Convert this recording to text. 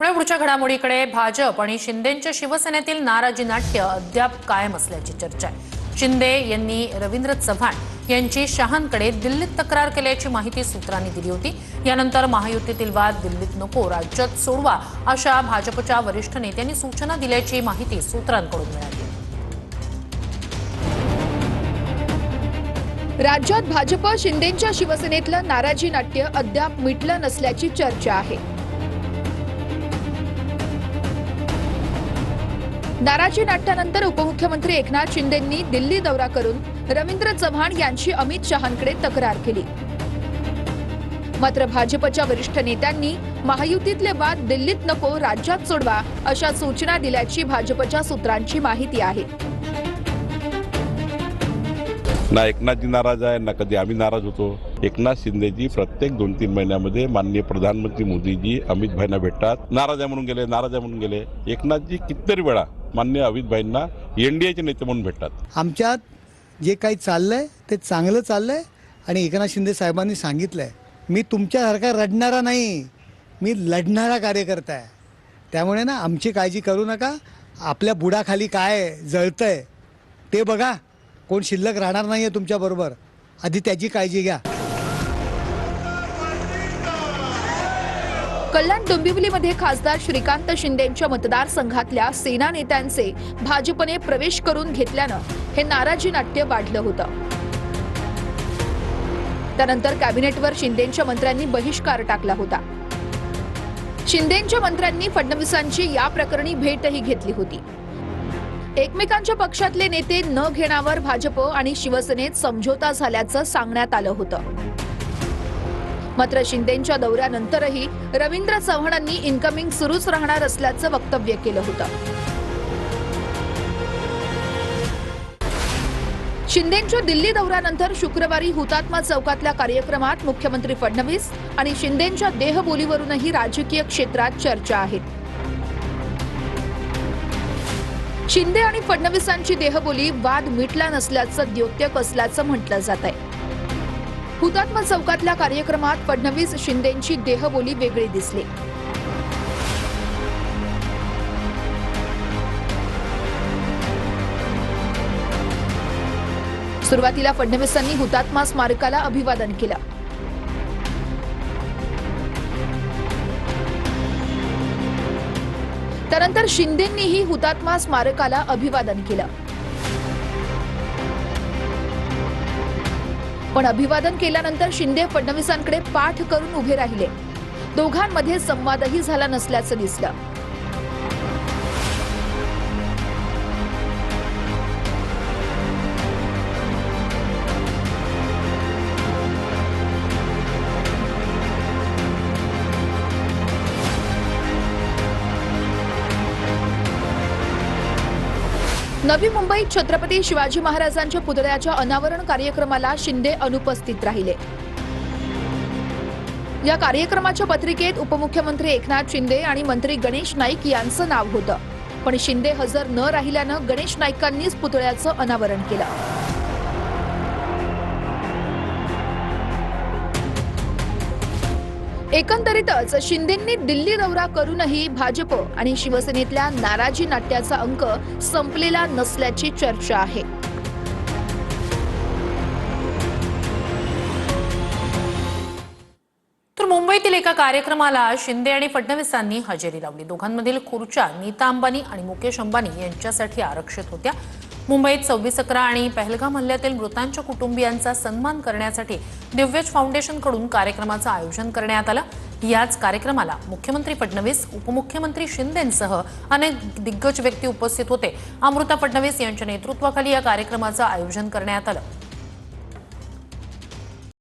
पुढे पुढच्या घडामोडीकडे भाजप आणि शिंदेच्या शिवसेनेतील नाराजी नाट्य अद्याप कायम असल्याची चर्चा आहे. शिंदे यांनी रवींद्र चव्हाण यांची शहांकडे दिल्लीत तक्रार केल्याची माहिती सूत्रांनी दिली होती. यानंतर महायुतीतील वाद दिल्लीत नको राज्यात सोडवा अशा भाजपच्या वरिष्ठ नेत्यांनी सूचना दिल्याची माहिती सूत्रांकडून मिळाली. राज्यात भाजप शिंदेच्या शिवसेनेतलं नाराजी नाट्य अद्याप मिटलं नसल्याची चर्चा आहे. नाराजी नाट्यानंतर उपमुख्यमंत्री एकनाथ शिंदेंनी दिल्ली दौरा करून रवींद्र चव्हाण यांची अमित शहांकडे तक्रार केली. मात्र भाजपच्या वरिष्ठ नेत्यांनी महायुतीतले वाद दिल्लीत नको राज्यात सोडवा अशा सूचना दिल्याची भाजपच्या सूत्रांची माहिती आहे. ना एकनाथजी नाराज आहे ना कधी आम्ही नाराज होतो. एकनाथ शिंदेजी प्रत्येक दोन तीन महिन्यामध्ये माननीय प्रधानमंत्री मोदीजी अमित भाईंना भेटतात. नाराज आहे म्हणून गेले नाराज आहे म्हणून गेले. एकनाथजी कितीतरी वेळा माननीय एन डी एनडीएचे नेते म्हणून भेटतात. आमच्यात जे काही चाललंय ते चांगलं चाललंय आणि एकनाथ शिंदे साहेबांनी सांगितलंय. मी तुमच्यासारखा रडणारा नाही मी लढणारा कार्यकर्ता आहे. त्यामुळे ना आमची काळजी करू नका. आपल्या बुडाखाली काय जळतंय ते बघा. कोण शिल्लक राहणार नाही आहे तुमच्याबरोबर. आधी त्याची काळजी घ्या. कल्याण डोंबिवलीमध्ये खासदार श्रीकांत शिंदेच्या मतदारसंघातल्या सेना नेत्यांचे भाजपने प्रवेश करून घेतल्यानं हे नाराजी नाट्य वाढलं होतं. त्यानंतर कॅबिनेटवर शिंदेच्या मंत्र्यांनी बहिष्कार टाकला होता. शिंदेच्या मंत्र्यांनी फडणवीसांची या प्रकरणी भेटही घेतली होती. एकमेकांच्या पक्षातले नेते न घेण्यावर भाजप आणि शिवसेनेत समझोता झाल्याचं सांगण्यात आलं होतं. मात्र शिंदेच्या दौऱ्यानंतरही रवींद्र चव्हाणांनी इन्कमिंग सुरूच राहणार असल्याचं वक्तव्य केलं होतं. शिंदेच्या दिल्ली दौऱ्यानंतर शुक्रवारी हुतात्मा चौकातल्या कार्यक्रमात मुख्यमंत्री फडणवीस आणि शिंदेच्या देहबोलीवरूनही राजकीय क्षेत्रात चर्चा आहेत शिंदे आणि फडणवीसांची देहबोली वाद मिटला नसल्याचं द्योत्यक असल्याचं म्हटलं जात आहे हुतात्मा चौकातल्या कार्यक्रमात फडणवीस शिंदेची देहबोली वेगळी दिसली. सुरुवातीला फडणवीसांनी हुतात्मा स्मारकाला अभिवादन केलं. त्यानंतर शिंदेंनीही हुतात्मा स्मारकाला अभिवादन केलं. पण अभिवादन केल्यानंतर शिंदे फडणवीसांकडे पाठ करून उभे राहिले. दोघांमध्ये संवादही झाला नसल्याचं दिसलं. नवी मुंबईत छत्रपती शिवाजी महाराजांच्या पुतळ्याच्या अनावरण कार्यक्रमाला शिंदे अनुपस्थित राहिले. या कार्यक्रमाच्या पत्रिकेत उपमुख्यमंत्री एकनाथ शिंदे आणि मंत्री गणेश नाईक यांचं नाव होतं. पण शिंदे हजर न राहिल्यानं गणेश नाईकांनीच पुतळ्याचं अनावरण केलं. एकंदरीतच शिंदेंनी दिल्ली दौरा करूनही भाजप आणि शिवसेनेतल्या नाराजी नाट्याचा अंक संपलेला नसल्याची चर्चा आहे. तर मुंबईतील एका कार्यक्रमाला शिंदे आणि फडणवीसांनी हजेरी लावली. दोघांमधील खुर्च्या नीता अंबानी आणि मुकेश अंबानी यांच्यासाठी आरक्षित होत्या. मुंबईत सव्वीस अकरा आणि पहलगाम हल्ल्यातील मृतांच्या कुटुंबियांचा सन्मान करण्यासाठी दिव्यज फाउंडेशनकडून कार्यक्रमाचं आयोजन करण्यात आलं. याच कार्यक्रमाला मुख्यमंत्री फडणवीस उपमुख्यमंत्री शिंदेंसह अनेक दिग्गज व्यक्ती उपस्थित होते. अमृता फडणवीस यांच्या नेतृत्वाखाली या कार्यक्रमाचं आयोजन करण्यात आलं.